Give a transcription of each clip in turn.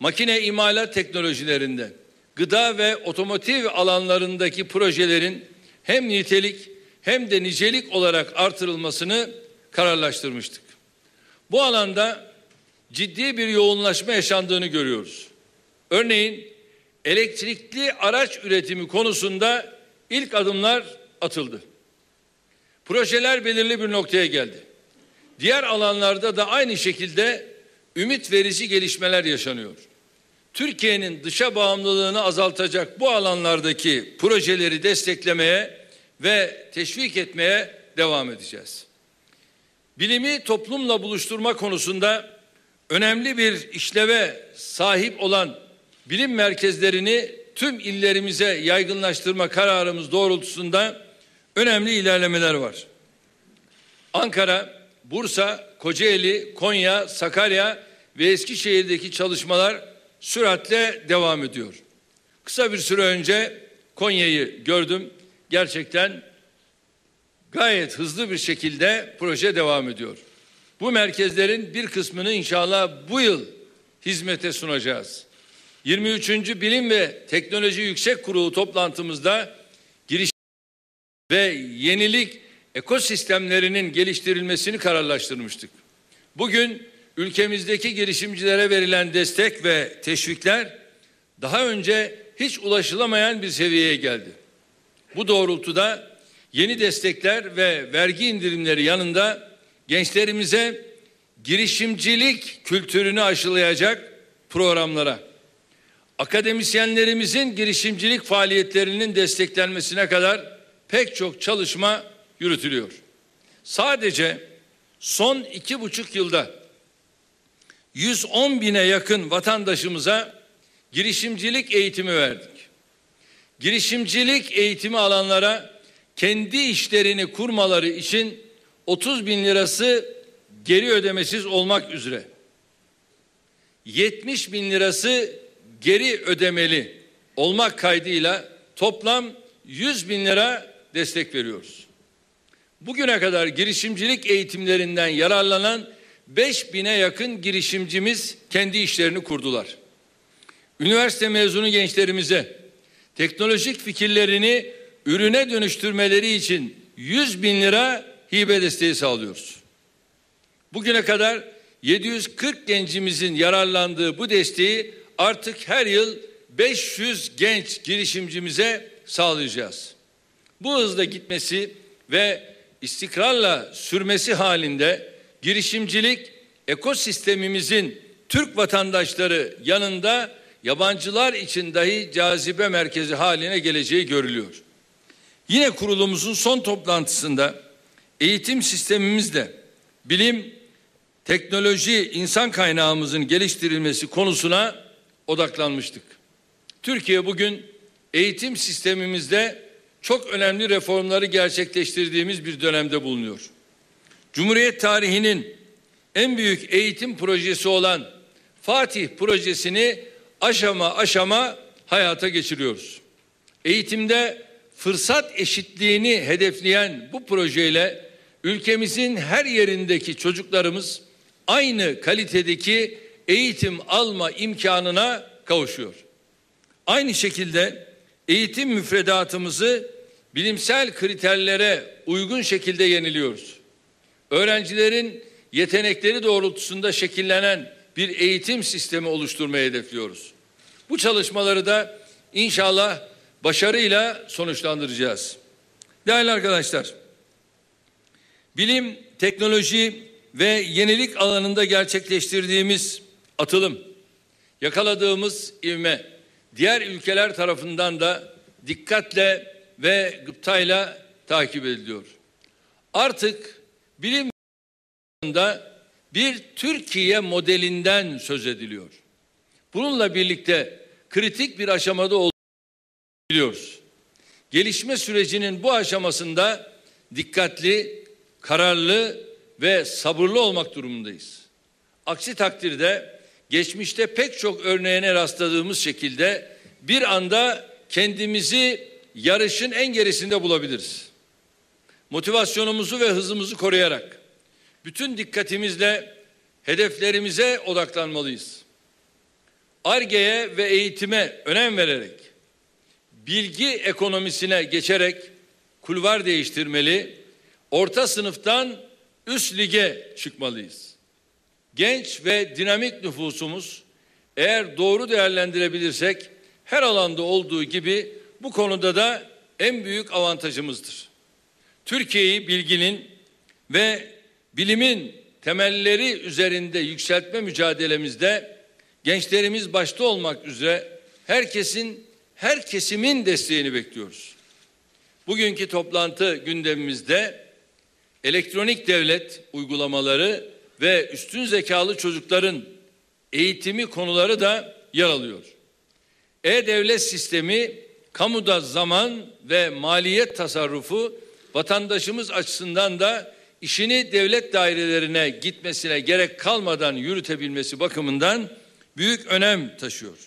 makine imalat teknolojilerinde, gıda ve otomotiv alanlarındaki projelerin hem nitelik hem de nicelik olarak artırılmasını kararlaştırmıştık. Bu alanda ciddi bir yoğunlaşma yaşandığını görüyoruz. Örneğin elektrikli araç üretimi konusunda ilk adımlar atıldı. Projeler belirli bir noktaya geldi. Diğer alanlarda da aynı şekilde ümit verici gelişmeler yaşanıyor. Türkiye'nin dışa bağımlılığını azaltacak bu alanlardaki projeleri desteklemeye ve teşvik etmeye devam edeceğiz. Bilimi toplumla buluşturma konusunda önemli bir işleve sahip olan bilim merkezlerini tüm illerimize yaygınlaştırma kararımız doğrultusunda önemli ilerlemeler var. Ankara, Bursa, Kocaeli, Konya, Sakarya ve Eskişehir'deki çalışmalar süratle devam ediyor. Kısa bir süre önce Konya'yı gördüm. Gerçekten gayet hızlı bir şekilde proje devam ediyor. Bu merkezlerin bir kısmını inşallah bu yıl hizmete sunacağız. 23. Bilim ve Teknoloji Yüksek Kurulu toplantımızda giriş ve yenilik ekosistemlerinin geliştirilmesini kararlaştırmıştık. Bugün ülkemizdeki girişimcilere verilen destek ve teşvikler daha önce hiç ulaşılamayan bir seviyeye geldi. Bu doğrultuda yeni destekler ve vergi indirimleri yanında gençlerimize girişimcilik kültürünü aşılayacak programlara, akademisyenlerimizin girişimcilik faaliyetlerinin desteklenmesine kadar pek çok çalışma yürütülüyor. Sadece son iki buçuk yılda 110 bine yakın vatandaşımıza girişimcilik eğitimi verdik. Girişimcilik eğitimi alanlara kendi işlerini kurmaları için 30 bin lirası geri ödemesiz olmak üzere 70 bin lirası geri ödemeli olmak kaydıyla toplam 100 bin lira destek veriyoruz. Bugüne kadar girişimcilik eğitimlerinden yararlanan 5 bine yakın girişimcimiz kendi işlerini kurdular. Üniversite mezunu gençlerimize teknolojik fikirlerini ürüne dönüştürmeleri için 100 bin lira hibe desteği sağlıyoruz. Bugüne kadar 740 gencimizin yararlandığı bu desteği artık her yıl 500 genç girişimcimize sağlayacağız. Bu hızla gitmesi ve istikrarla sürmesi halinde girişimcilik ekosistemimizin Türk vatandaşları yanında yabancılar için dahi cazibe merkezi haline geleceği görülüyor. Yine kurulumuzun son toplantısında eğitim sistemimizde bilim, teknoloji, insan kaynağımızın geliştirilmesi konusuna odaklanmıştık. Türkiye bugün eğitim sistemimizde çok önemli reformları gerçekleştirdiğimiz bir dönemde bulunuyor. Cumhuriyet tarihinin en büyük eğitim projesi olan Fatih projesini aşama aşama hayata geçiriyoruz. Eğitimde fırsat eşitliğini hedefleyen bu projeyle ülkemizin her yerindeki çocuklarımız aynı kalitedeki eğitim alma imkanına kavuşuyor. Aynı şekilde eğitim müfredatımızı bilimsel kriterlere uygun şekilde yeniliyoruz. Öğrencilerin yetenekleri doğrultusunda şekillenen bir eğitim sistemi oluşturmayı hedefliyoruz. Bu çalışmaları da inşallah başarıyla sonuçlandıracağız. Değerli arkadaşlar, bilim, teknoloji ve yenilik alanında gerçekleştirdiğimiz atılım, yakaladığımız ivme diğer ülkeler tarafından da dikkatle ve gıptayla takip ediliyor. Artık bilim bir Türkiye modelinden söz ediliyor. Bununla birlikte kritik bir aşamada olduğunu biliyoruz. Gelişme sürecinin bu aşamasında dikkatli, kararlı ve sabırlı olmak durumundayız. Aksi takdirde geçmişte pek çok örneğine rastladığımız şekilde bir anda kendimizi yarışın en gerisinde bulabiliriz. Motivasyonumuzu ve hızımızı koruyarak bütün dikkatimizle hedeflerimize odaklanmalıyız. ARGE'ye ve eğitime önem vererek bilgi ekonomisine geçerek kulvar değiştirmeli, orta sınıftan üst lige çıkmalıyız. Genç ve dinamik nüfusumuz eğer doğru değerlendirebilirsek her alanda olduğu gibi bu konuda da en büyük avantajımızdır. Türkiye'yi bilginin ve bilimin temelleri üzerinde yükseltme mücadelemizde gençlerimiz başta olmak üzere herkesin her kesimin desteğini bekliyoruz. Bugünkü toplantı gündemimizde elektronik devlet uygulamaları ve üstün zekalı çocukların eğitimi konuları da yer alıyor. E-devlet sistemi kamuda zaman ve maliyet tasarrufu vatandaşımız açısından da işini devlet dairelerine gitmesine gerek kalmadan yürütebilmesi bakımından büyük önem taşıyor.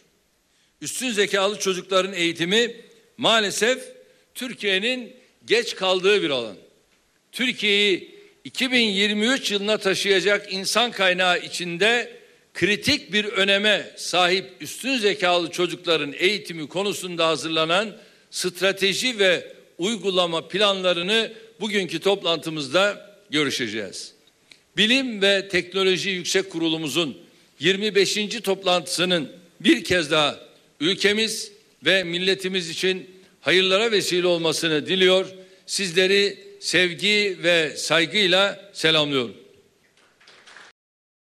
Üstün zekalı çocukların eğitimi maalesef Türkiye'nin geç kaldığı bir alan. Türkiye'yi 2023 yılına taşıyacak insan kaynağı içinde kritik bir öneme sahip üstün zekalı çocukların eğitimi konusunda hazırlanan strateji ve uygulama planlarını bugünkü toplantımızda görüşeceğiz. Bilim ve Teknoloji Yüksek Kurulumuzun 25. toplantısının bir kez daha ülkemiz ve milletimiz için hayırlara vesile olmasını diliyor. Sizleri sevgi ve saygıyla selamlıyorum.